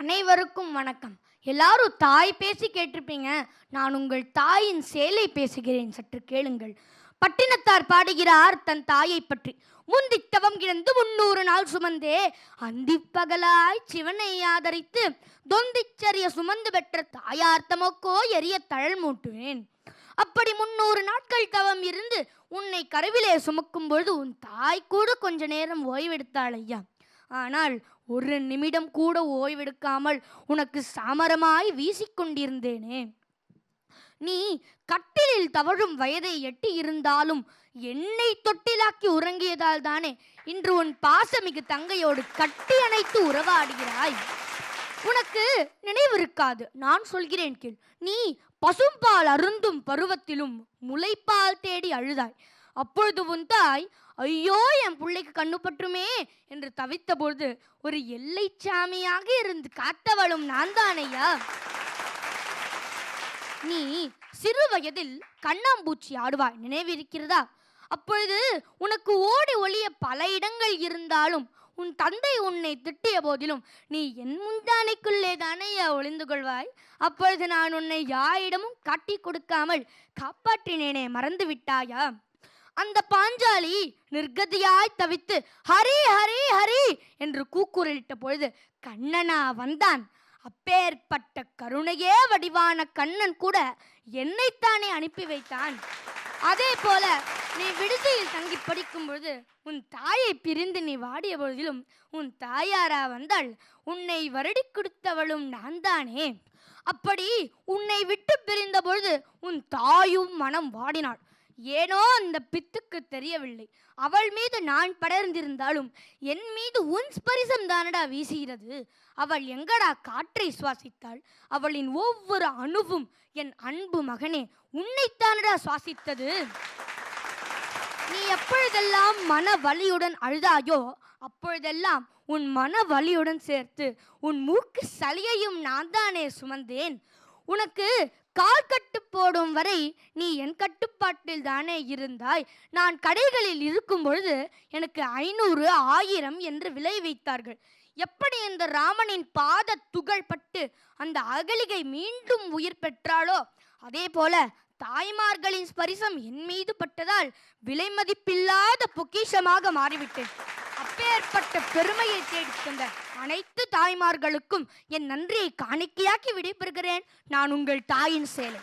அனைவருக்கும் வணக்கம். எல்லாரும் தாய் பேசி கேட்டிருப்பீங்க. நான் உங்கள் தாயின் சேலை பேசுகிறேன். சற்று கேளுங்கள். பட்டினத்தார் பாடுகிறார் தன் தாயை பற்றி. முந்தித்தவம் கிடந்து முன்னூறு நாள் சுமந்தே. அந்திப்பகலாய் சிவனை ஆதரித்து தொந்திச்சரிய சுமந்து பெற்ற தாயார்த்தமோக்கோ எரிய தழல் மூட்டுவேன். அப்படி முன்னூறு நாட்கள் தவம் இருந்து உன்னை கருவிலே சுமக்கும் பொழுது உன் தாய் கூட கொஞ்ச நேரம் ஓய்வெடுத்தாள் ஐயா. ஆனால் ஒரு நிமிடம் கூட ஓய்வெடுக்காமல் உனக்கு சாமரமாய் வீசிக்கொண்டிருந்தேனே. நீ கட்டிலில் தவழும் வயதை எட்டி இருந்தாலும் என்னை தொட்டிலாக்கி உறங்கியதால் தானே இன்று உன் பாசமிகு தங்கையோடு கட்டி அணைத்து உறவாடுகிறாய். உனக்கு நினைவிருக்காது நான் சொல்கிறேன் கேள். நீ பசும்பால் அருந்தும் பருவத்திலும் முளைப்பால் தேடி அழுதாய். அப்பொழுது உன் தாய் ஐயோ என் பிள்ளைக்கு கண்ணு பற்றுமே என்று தவித்த பொழுது ஒரு எல்லை சாமியாக இருந்து காத்தவளும் நான் தானையா நீ சிறு வயதில் கண்ணாம்பூச்சி ஆடுவாய் நினைவிருக்கிறதா? அப்பொழுது உனக்கு ஓடி ஒளிய பல இடங்கள் இருந்தாலும் உன் தந்தை உன்னை திட்டிய போதிலும் நீ என் முந்தானைக்குள்ளே தானே ஒளிந்து கொள்வாய்? அப்பொழுது நான் உன்னை யாரிடமும் காட்டி கொடுக்காமல் காப்பாற்றினேனே மறந்து விட்டாயா அந்த பாஞ்சாலி நிர்கதியாய் தவித்து ஹரி ஹரி ஹரி என்று கூக்குரலிட்ட பொழுது கண்ணனா வந்தான். அப்பேற்பட்ட கருணையே வடிவான கண்ணன் கூட என்னைத்தானே அனுப்பி வைத்தான். அதே போல நீ விடுதியில் தங்கி படிக்கும் பொழுது உன் தாயை பிரிந்து நீ வாடிய பொழுதிலும் உன் தாயாரா வந்தாள். உன்னை வருடி கொடுத்தவளும் நான் தானே அப்படி உன்னை விட்டு பிரிந்த பொழுது உன் தாயும் மனம் வாடினாள். ஏனோ அந்த பித்துக்கு தெரியவில்லை. அவள் மீது நான் படர்ந்திருந்தாலும் என் மீது உன் ஸ்பரிசம் தானடா வீசுகிறது? அவள் எங்கடா காற்றை சுவாசித்தாள்? அவளின் ஒவ்வொரு அணுவும் என் அன்பு மகனே உன்னைத்தானடா சுவாசித்தது? நீ எப்பொழுதெல்லாம் மன வலியுடன் அழுதாயோ அப்பொழுதெல்லாம் உன் மன வலியுடன் சேர்த்து உன் மூக்கு சளியையும் நான் தானே சுமந்தேன். உனக்கு கால் கட்டு போடும் வரை நீ என் கட்டுப்பாட்டில் தானே இருந்தாய். நான் கடைகளில் இருக்கும் பொழுது எனக்கு ஐநூறு ஆயிரம் என்று விலை வைத்தார்கள். எப்படி இந்த ராமனின் பாத துகள் பட்டு அந்த அகலிகை மீண்டும் உயிர் பெற்றாளோ? அதே போல தாய்மார்களின் ஸ்பரிசம் என் மீது பட்டதால் விலை மதிப்பில்லாத பொக்கிஷமாக மாறிவிட்டேன். அப்பேற்பட்ட பெருமையை தேடித் தந்த அனைத்து தாய்மார்களுக்கும் என் நன்றியை காணிக்கையாக்கி விடைபெறுகிறேன். நான் உங்கள் தாயின் சேலை.